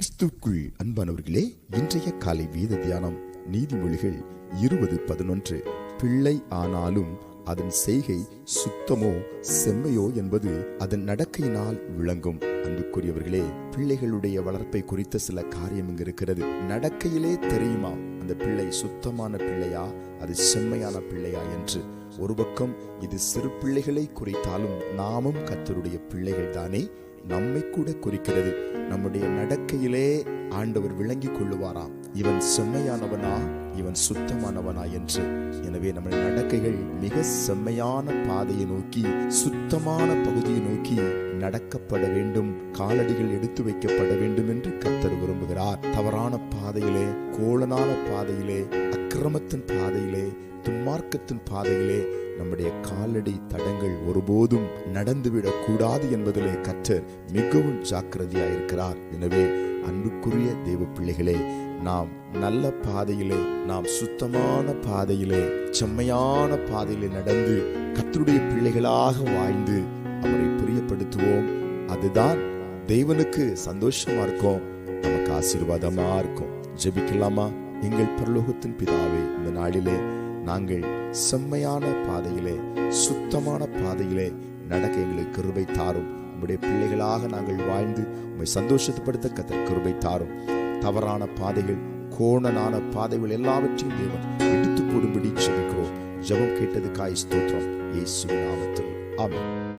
கிறிஸ்துக்குள் அன்பானவர்களே இன்றைய காலை வேத தியானம் நீதிமொழிகள் இருபது பதினொன்று. பிள்ளை ஆனாலும் அதன் செய்கை சுத்தமோ செம்மையோ என்பது அதன் நடக்கையினால் விளங்கும். அன்புக்குரியவர்களே பிள்ளைகளுடைய வளர்ப்பை குறித்த சில காரியம் இங்கு இருக்கிறது. நடக்கையிலே தெரியுமா? அந்த பிள்ளை சுத்தமான பிள்ளையா? அது செம்மையான பிள்ளையா என்று. ஒரு பக்கம் இது சிறு பிள்ளைகளை குறித்தாலும் நாமும் கத்தருடைய பிள்ளைகள் தானே நம்மை கூட குறிக்கிறது. நம்முடைய நடக்கையிலே ஆண்டவர் விளங்கிக் கொள்ளுவாராம். இவன் செம்மையானவனா? இவன் சுத்தமானவனா என்று. எனவே நம்முடைய நடக்கைகள் மிக செம்மையான பாதையை நோக்கி சுத்தமான பகுதியை நோக்கி நடக்கப்பட வேண்டும் காலடிகள் எடுத்து வைக்கப்பட வேண்டும் என்று கத்தர் விரும்புகிறார். தவறான பாதையிலே கோலனான பாதையிலே அக்கிரமத்தின் பாதையிலே துன்மார்க்கத்தின் பாதையிலே நம்முடைய காலடி தடங்கள் ஒருபோதும் நடந்துவிடக் கூடாது என்பதிலே கற்றர் மிகவும் ஜாக்கிரதையாயிருக்கிறார் எனவே அன்புக்குரிய தெய்வ பிள்ளைகளே நாம் நல்ல பாதையிலே நாம் சுத்தமான பாதையிலே செம்மையான பாதையிலே நடந்து கத்தருடைய பிள்ளைகளாக வாழ்ந்து அவரை பிரியப்படுத்துவோம். அதுதான் தேவனுக்கு சந்தோஷமா இருக்கும். நமக்கு ஆசீர்வாதமா இருக்கும். ஜெபிக்கலாமா? எங்கள் பரலோகத்தின் பிதாவே இந்த நாளிலே நாங்கள் செம்மையான பாதையிலே சுத்தமான பாதையிலே நடக்க எங்களுக்கு கிருபை தாரும். உம்முடைய பிள்ளைகளாக நாங்கள் வாழ்ந்து உம்மை சந்தோஷப்படுத்த கத்த கிருபை தாரும். தவறான பாதைகள் கோணனான பாதைகள் எல்லாவற்றையும் தேவன் எடுத்து போடும்படி ஜெபிக்கிறோம் ஜபம் கேட்டதுக்காய் ஸ்தோத்திரம். இயேசு நாமத்தில். ஆமாம்